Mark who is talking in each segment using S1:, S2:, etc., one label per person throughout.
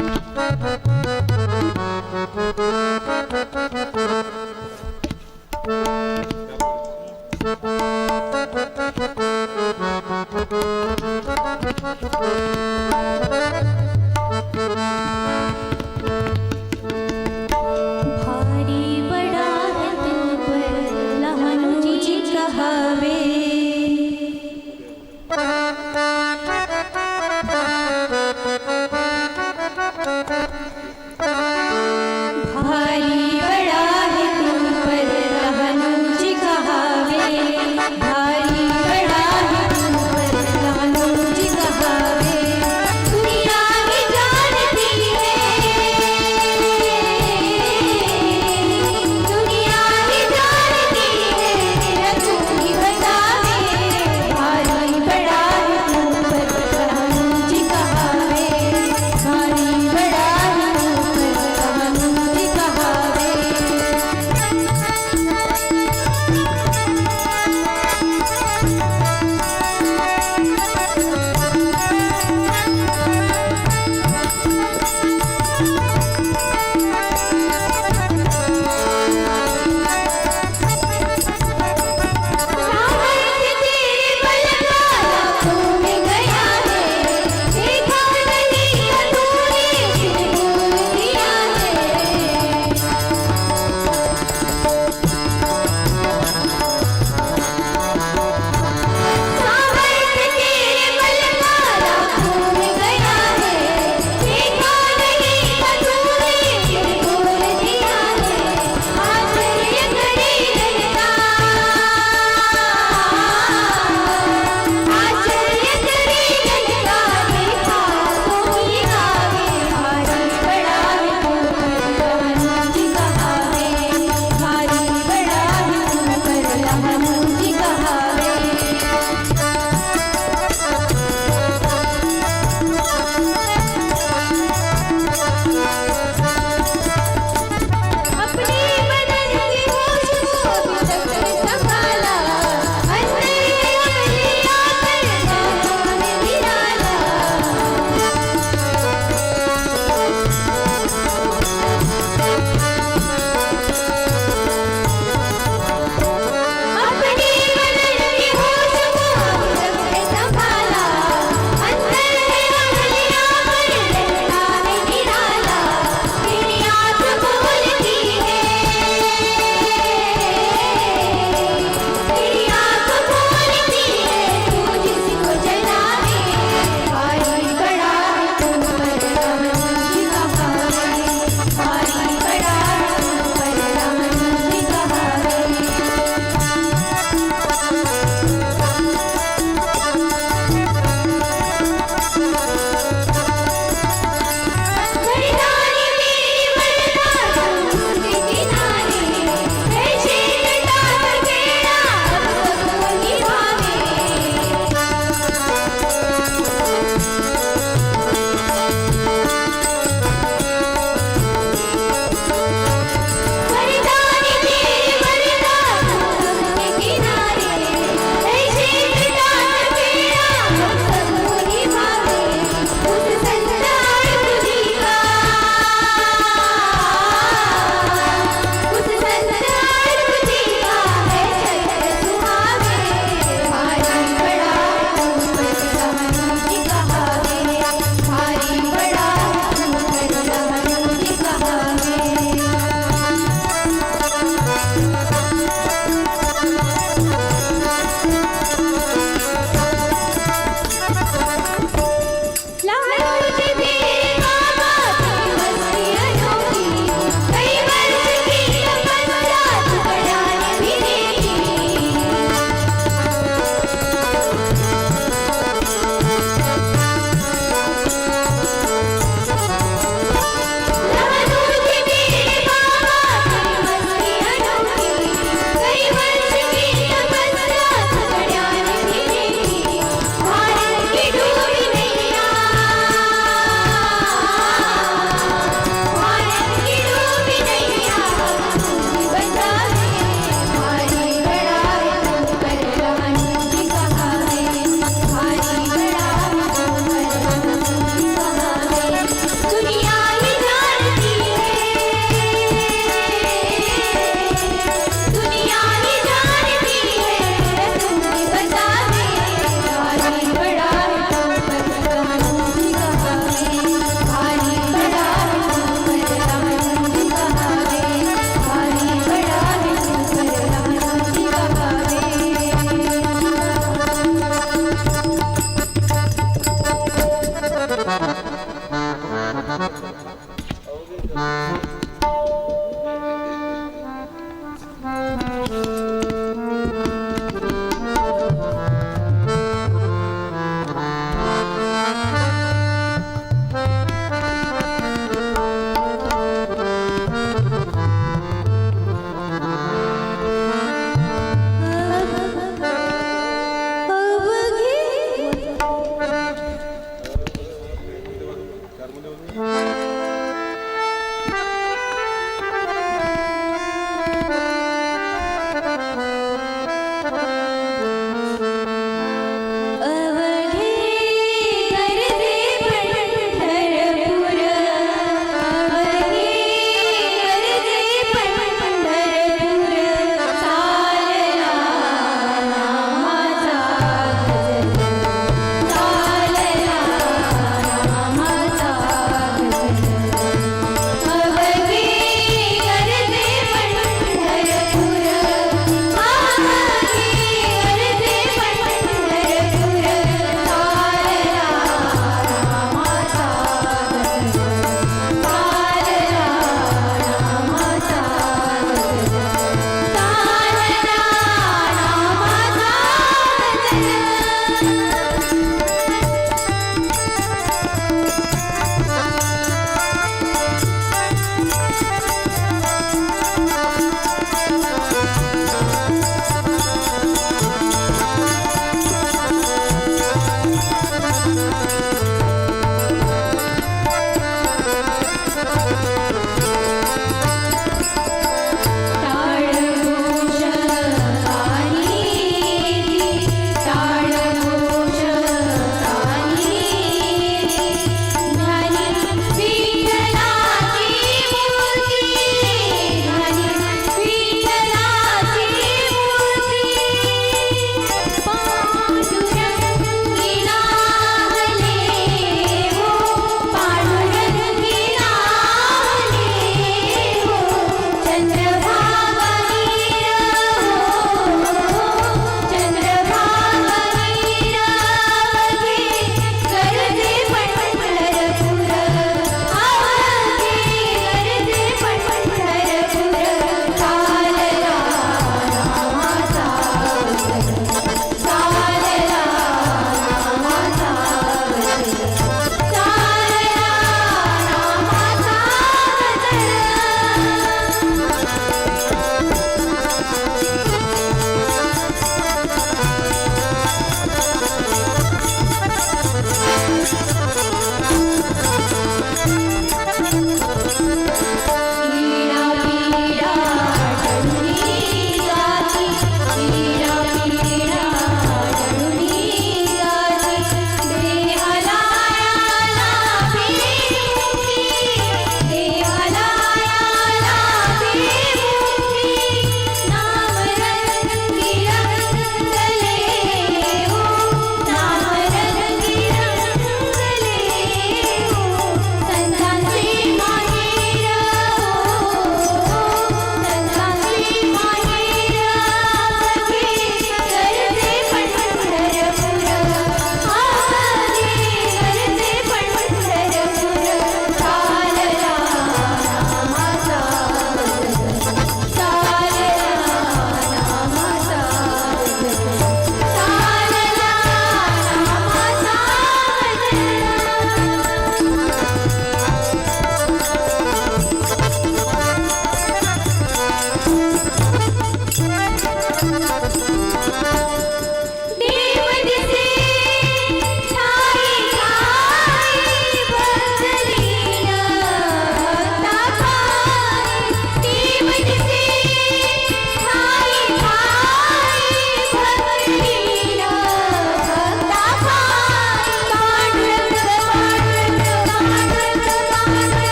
S1: Thank you.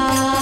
S1: रा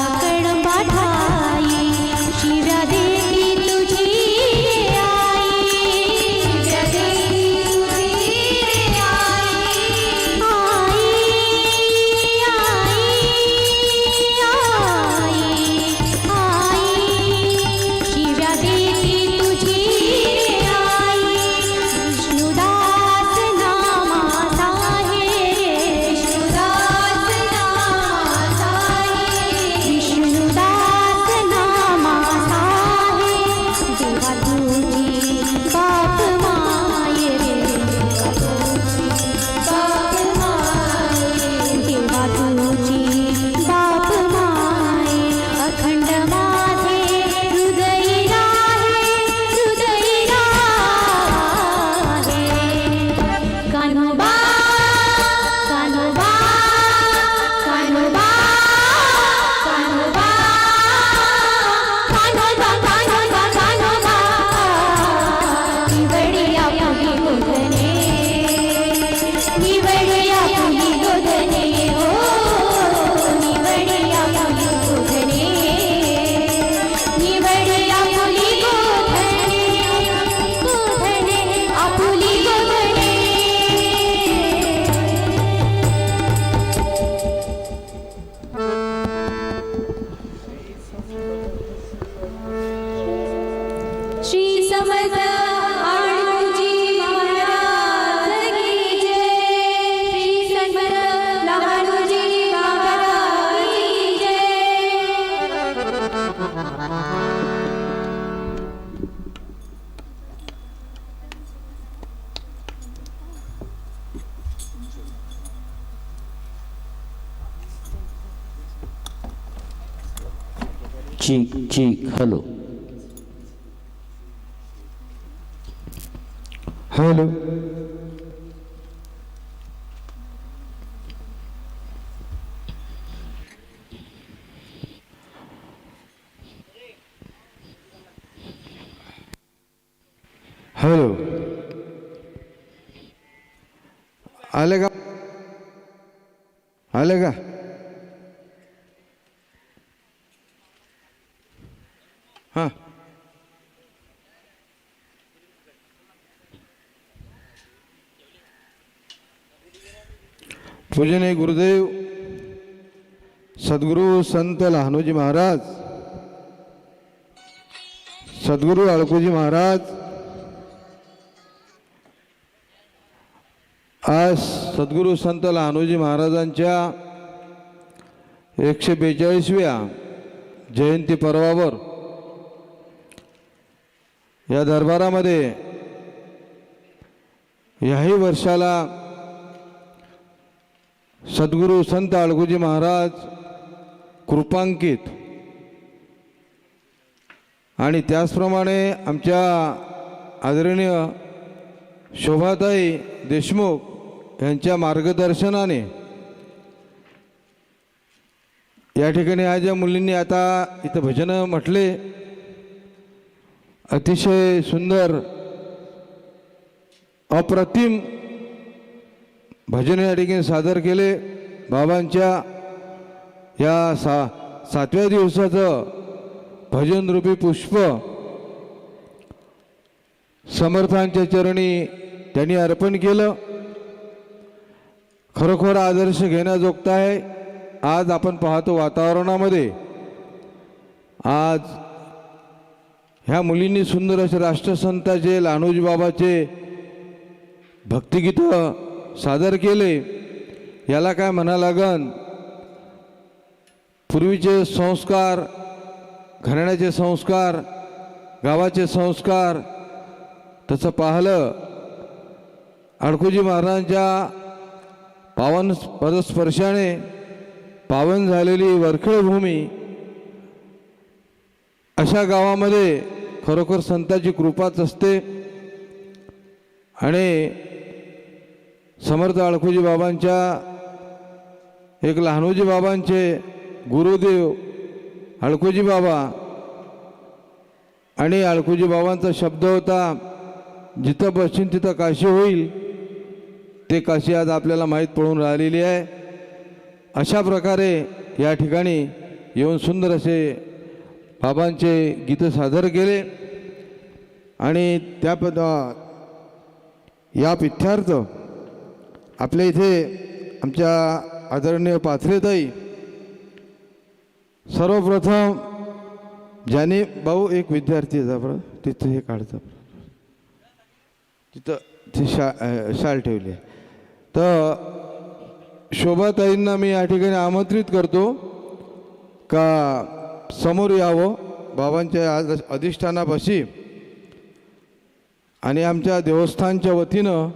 S1: cheek, cheek, hello. Hello. Hello. Alega. Alega. पूजने गुरुदेव सद्गुरू संत लहानोजी महाराज सद्गुरू अळकोजी महाराज आज सद्गुरू संत लहानोजी महाराजांच्या एकशे बेचाळीसव्या जयंती पर्वावर या दरबारामध्ये याही वर्षाला सद्गुरू संत अळगुजी महाराज कृपांकित. आणि त्याचप्रमाणे आमच्या आदरणीय शोभाताई देशमुख यांच्या मार्गदर्शनाने या ठिकाणी आज या मुलींनी आता इथं भजनं म्हटले. अतिशय सुंदर अप्रतिम भजन या ठिकाणी सादर केले. बाबांच्या या सा सातव्या दिवसाचं भजनरूपी पुष्प समर्थांच्या चरणी त्यांनी अर्पण केलं. खरोखर आदर्श घेण्याजोगता आहे आज आपण पाहतो वातावरणामध्ये. आज ह्या मुलींनी सुंदर असे राष्ट्रसंताचे लहानोजी बाबाचे भक्तिगीतं सादर केले याला काय म्हणा लागन? पूर्वीचे संस्कार घराण्याचे संस्कार गावाचे संस्कार तसं पाहिलं अडकुजी महाराजांच्या पावन पदस्पर्शाने पावन झालेली वरखेळभूमी अशा गावामध्ये खरोखर संताची कृपाच असते. आणि समर्थ अळखोजी बाबांच्या एक लहानोजी बाबांचे गुरुदेव अळखोजी बाबा. आणि अळखोजी बाबांचा शब्द होता जिथं बसशील तिथं काशी होईल ते काशी आज आपल्याला माहीत पडून राहिलेली आहे. अशा प्रकारे या ठिकाणी येऊन सुंदर असे बाबांचे गीतं सादर केले. आणि त्या पद या पिथ्यार्थ आपल्या इथे आमच्या आदरणीय पाथरेताई सर्वप्रथम ज्याने भाऊ एक विद्यार्थी आहे बरं तिथं हे काढतं तिथं ती शा शाल ठेवली आहे. तर शोभाताईंना मी या ठिकाणी आमंत्रित करतो का समोर यावं बाबांच्या आज अधिष्ठानापाशी. आणि आमच्या देवस्थानच्या वतीनं